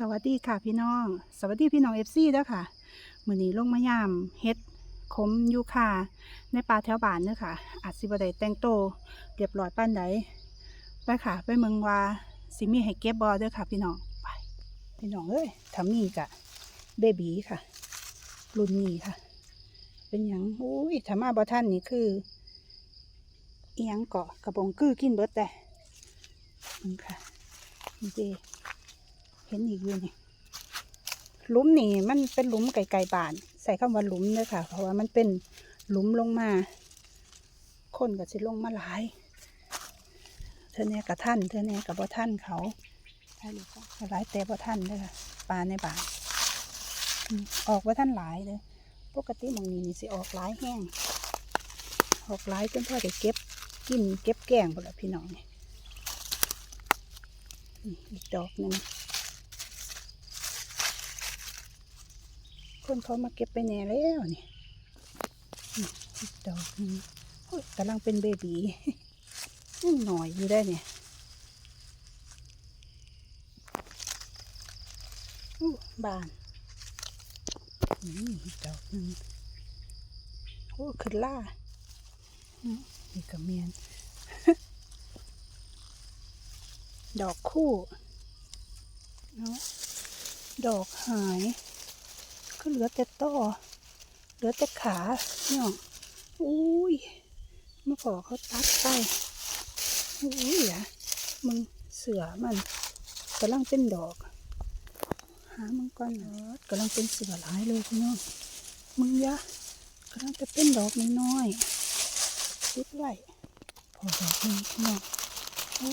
สวัสดีค่ะพี่น้อง สวัสดีพี่น้องเอฟซีด้อค่ะมื้อนี้ลงมายามเฮ็ดขมยูคาในป่าแถวบ้านเด้อค่ะ อาจสิบ่ได้แต่งโตเรียบร้อยปานใดไปค่ะ ไปเมืองว่าสิมีให้เก็บบ่เด้อค่ะ พี่น้องไปพี่น้องเอ้ยถ้ามีกะเบบีค่ะ รุ่นนี้ค่ะ เป็นหยังอุ้ยถ้ามาบ่ทันนี่คือเอียงเกาะกระบงกือกินเบิดแต่นี่ค่ะนี่เจ เห็นอีกอยู่นี่หลุมนี่มันเป็นหลุมไก่ๆบาน ใส่คำว่าหลุมเลยค่ะ เพราะว่ามันเป็นหลุมลงมา คนก็สิลงมาหลายเธอเนี่ยกับท่านเธอเนี่ยกับบ่ท่านเขาใช่หรือเปล่าหลายแต่บ่ท่านเลยค่ะปลาในบานออกว่าท่านหลายเลยปกติมองนี้นี่สิออกหลายแห้งออกหลายจนพ่อได้เก็บกินเก็บแกงหมดแล้วพี่น้องนี่นี่อีกดอกหนึ่ง คนเขามาเก็บไปแน่แล้วนี่นี่อีกดอกหนึงโอ้กำลังเป็นเบบีหน่อยอยู่ได้เนี่ยบานนี่ดอกหนึงโอ้ขึ้นล่ามนี่กระเมียน ดอกคู่เนาะดอกหาย ก็เหลือแต่ต้อเหลือแต่ขาเนี่ยอุ้ยเมื่อก่อเขาตัดไปอุ้ยอะมึงเสือมันกำลังเป็นดอก หามันก่อนเนาะกำลังเป็นเสือหลายเลยพี่น้องมึงยะกำลังจะเป็นดอกน้อยๆติดไว้พอดอกนึงพี่น้องโอ้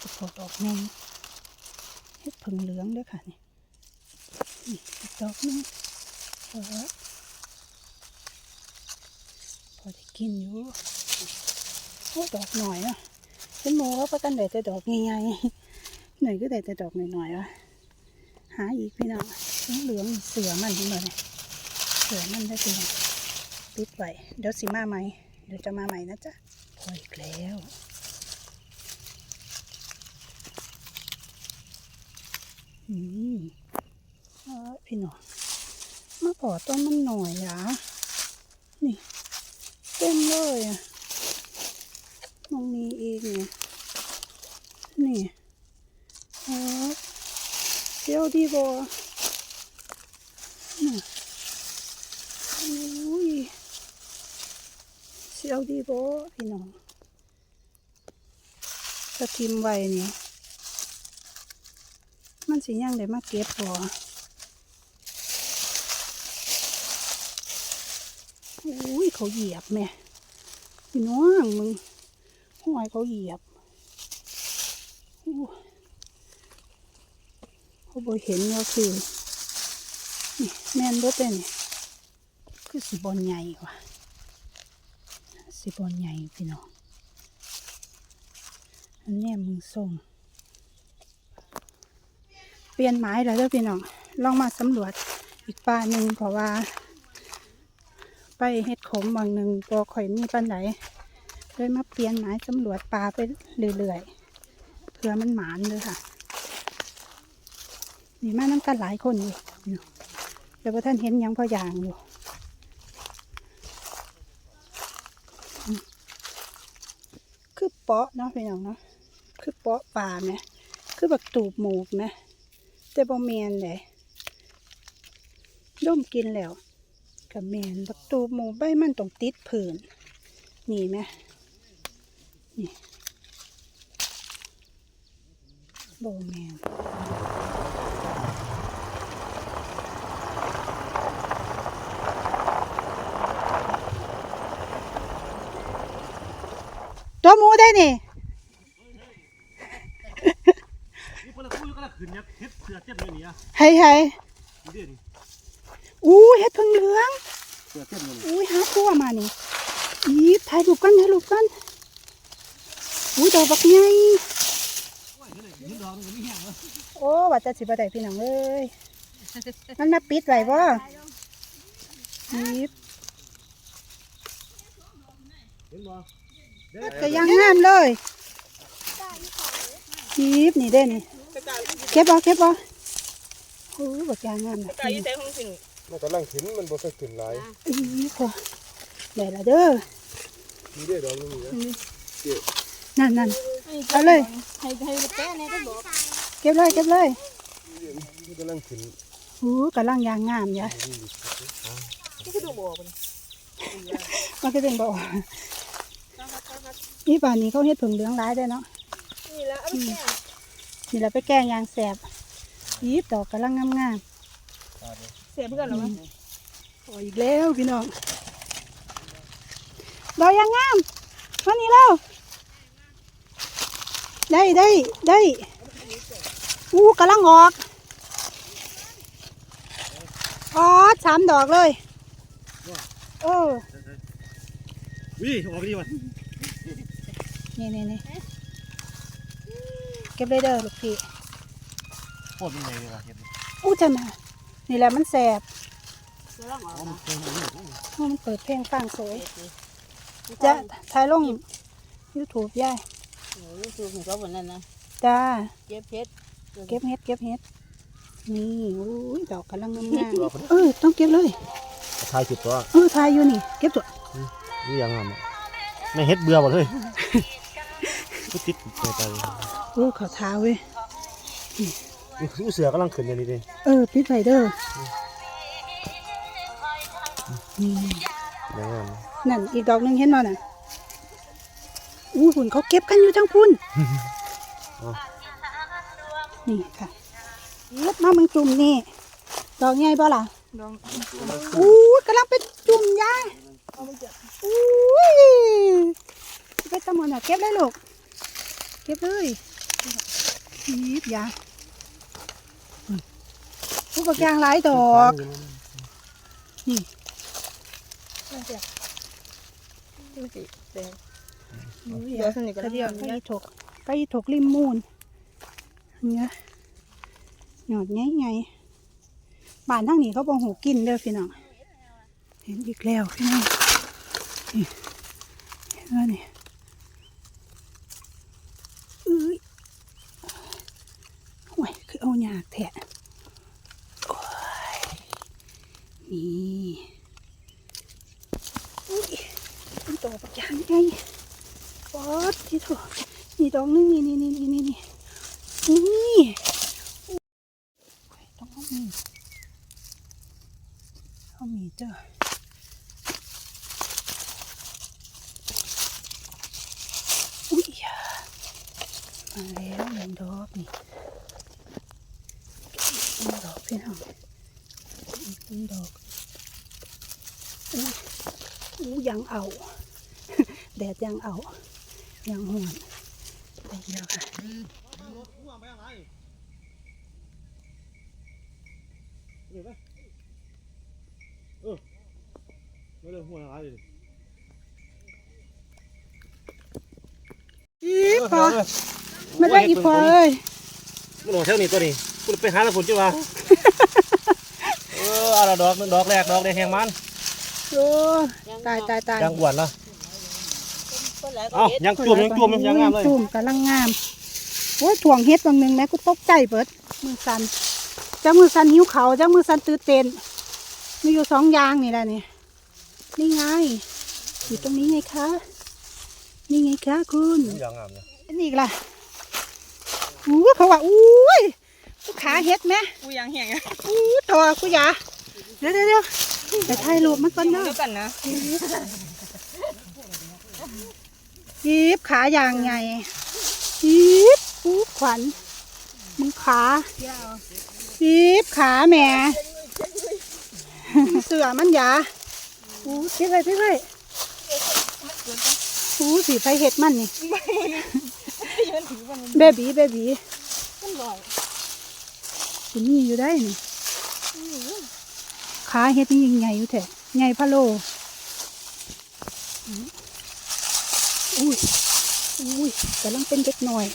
จะพอดอกนึงเฮ็ดผึ่งเหลืองด้วยค่ะนี่นี่อีกดอกหนึง พอพอได้กินอยู่โอ้ดอกหน่อยอะเป็นโมเขาประกันได้แต่ดอกใหญ่ๆหน่อยก็ได้แต่ดอกหน่อยๆวะหาอีกพี่น้องเหลืองเสือมันขึ้นมาเลยเสือมันได้พี่น้องปิดไว้เดี๋ยวสิมาใหม่เดี๋ยวจะมาใหม่นะจ๊ะพออีกแล้วอืมพี่น้อง มาพอต้นมันหน่อยอะนี่เต็มเลยอะตรงนี้เองเนี่ยนี่โอ้เสียวดีบ่น่ะโอ้ยเสียวดีบ่พี่น้องถ้าทิมไว้นี่มันสิยังได้มาเก็บบ่ อุ้ยเขาเหยียบแม่พี่น้องมึงห้อยเขาเหยียบเขาบอเห็นว่าคือนี่แม่นเบิดเลยนี่คือสีบอลใหญ่ว่ะสีบอลใหญ่พี่น้องอันนี้มึงส่งเปลี่ยนไม้แล้วเด้อพี่น้องลองมาสำรวจอีกป่าหนึ่งเพราะว่า เฮ็ดขมบางหนึ่งบ่ข่อยมีปันไหนเลยมาเปลี่ยนหมายสำรวจปลาไปเรื่อยๆเพื่อมันหมานเลยค่ะ นี่มาน้ำกันหลายคนอยู่เดี๋ยวท่านเห็นยังพออย่างอยู่คือเปาะเนาะพี่น้องเนาะคือเปาะปลาไหมคือแบบตูบหมูกไหมแต่บ่เมียนเลยด้มกินแล้ว กับแมนประตูหมูใบมันต้องติดผื่นนี่ไหมนี่โบแมนตัวหมูได้นี่นี่คนละคู่ก็ละขืนเนี่ยเฮ็ดเสือเจ็บเลยนี่อะ ให้ให้ นี่เด้นี่ อู้เฮ็ดพึ่งเหลืองเสือเจ็บเลยนี่อุ้ยหาตัวมานี่อีถ่ายรูปกันถ่ายรูปกันอุ้ยดอกบักใหญ่โอ้ยเห็นเลยเห็นดอกมันมีแห้งแล้วโอ้ว่าจะสิบ่ได้พี่น้องเอ้ยมันมาปิดไว้บ่ปิดเห็นบ่ก็ยังงามเลยปิดนี่เด้นี่เก็บบ่เก็บบ่โอ้บักยางงามนะ ไก่อยู่ใส่ของสิหนูมันกำลังขึ้นมันบ่เคยขึ้นหลายอีพอได้ละเด้อมีได้ดอกนึงนี่นะนั่นนั่นเอาเลยให้ให้แป้เนี่ยก็บอกเก็บเลยเก็บเลยมันกำลังขึ้นโอ้กำลังยางงามอย่ะที่คือดูบอกมันมันก็เป็นบ่อนี่ป่านนี้เขาเฮ็ดผึ่งเหลืองร้ายได้เนาะนี่ละเอาไปแก้นี่แหละไปแกงยางแสบยีบดอกกำลังงาม เสียเพื่อนเหรอวะๆโอ้ยอีกแล้วพี่น้องดอกยางงามมานี่แล้ว ได้ได้ได้อู้กำลังออกอ๋อสามดอกเลยเออวิออกดีวะนี่นี่นี่เก็บเลยเด้อลูกพี่โคตรมันใหญ่เลยวะเห็ดอู้จันนะ นี่แหละมันแสบกำลังออกนะเพราะมันเปิดเพลงฟังสวยจะถ่ายลงยูทูบย่ายโอ้ยคือของเขาคนนั้นนะจ้าเก็บเพชรเก็บเห็ดเก็บเห็ดนี่อุ้ยดอกกำลังงามๆเออต้องเก็บเลยทายจุดตัวเออถ่ายอยู่นี่ เก็บตัวนี่ยังงามไม่เฮ็ดเบื่อบ่เลยก็ติดไปไปเออเขาท้าเว้ย อู้เสือกำลังขึ้นอย่างนี้ดิเออปิดไฟเด้อนี่ยังงามนั่นอีกดอกหนึงเห็นบ่น่ะอู้หุ่นเขาเก็บกันอยู่ทั้งพุ่นนี่ค่ะเย็บมามึงจุ่มนี่ดอกใหญ่บ่ล่ะดองอู้ยกำลังเป็นจุ่มยายอู้ยไปตะมอนอะเก็บเลยลูก เก็บเลยยิบยา ผู้ประกางหลายดอกนี่ดูสิแดงอุ้ยเดี๋ยวสนิทกันกระเดียวแล้วไปอีถกไปอีถกริมมูนเนี่ยหยอดไงไงบ้านทางนี้เขาบอกหูกินเด้อพี่น้องเห็นอีกแล้วพี่น้องนี่เห็นว่านี่เอ้ยห่วยคือเอาหยากแทะโอ้ย นี่อุ้ยเป็นตัวปักยางไงปอดที่ถูกนี่ดอกนึงนี่นี่นี่นี่นี่นี่นี่ต้องเอามีดเอามีเจ้าอุ้ยมาแล้วหนึ่งดอกนี่หนึ่งดอกพี่น้องอีกหนึ่งดอก อู้อู้ยังเอา แดดยังเอา ยังหวนได้เดียวค่ะไม่เลยหัวอะไรเลยอีพอไม่ได้อีพอเลยมันออกแถวนี้ตัวนี้กูไปหาแล้วผลจ้ะวะเอออะไรดอกนึงดอกแรกดอกแดงแหงมัน โอ้ตายตายตายยังอ้วนเนาะคนหลายก็เอ้าเฮ็ดยังจุ่มยังจุ่มยังงามเลยจุ่มกำลังงามโอ้ยถ่วงเฮ็ดบางหนึงแม่กูตกใจเบิดมือสันจ้ามือสันหิวเขาจ้ามือสันตื่นเต้นมีอยู่สองอย่างนี่แหละนี่นี่ไงอยู่ตรงนี้ไงคะนี่ไงคะคุณยังงามเนี่ยอันนี้อีกล่ะอู้เขาว่าอุ้ยกูขาเฮ็ดไหมกูยังแห้งอะอู้ทอกูอยาเดี๋ยวเดี๋ยวเดี๋ยว ไปถ่ายรูปมันก่อนเด้อเดียวกันนะยีบขาอย่างไงยีบอู้ขวัญมึงขายีบขาแหม่เสือมันหยาอู้พี่เลยพี่เลยอู้สีไฟเห็ดมันนี่ยืนถือมันเบบีเบบีมันลอยคุณนี่อยู่ได้นี่ ขาเห็ดนี่ยังไงอยู่แท้ไงพะโลอุ้ยอุ้ยกำลังเป็นเด็กหน่อย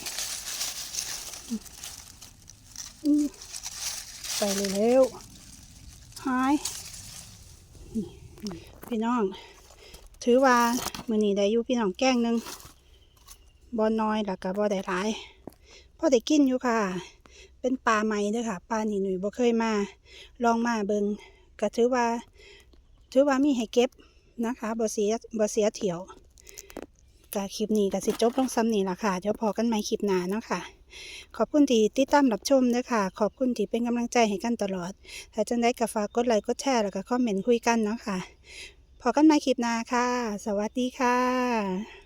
อไปเลยเร็วหายพี่น้อง ถือว่ามือนี้ได้อยู่พี่น้องแก้งหนึ่งบอน้อยแล้วก็บอได้หลายพ่อได้กินอยู่ค่ะ เป็นปลาใหม่เด้อค่ะปลาหนีหนุ่ยบ่เคยมา ลองมาเบิง ก็ถือว่า ถือว่ามีให้เก็บนะคะบ่เสียบ่เสียเที่ยวก็คลิปนี้ก็สิจบลงซ้ำนี้ล่ะค่ะเดี๋ยวพอกันใหม่คลิปหน้าเนาะค่ะ ขอบคุณที่ติดตามรับชมเด้อค่ะ ขอบคุณที่เป็นกำลังใจให้กันตลอด ถ้าจังได้ก็ฝากกดไลค์กดแชร์แล้วก็คอมเมนต์คุยกันเนาะค่ะ พอกันใหม่คลิปหน้าค่ะ สวัสดีค่ะ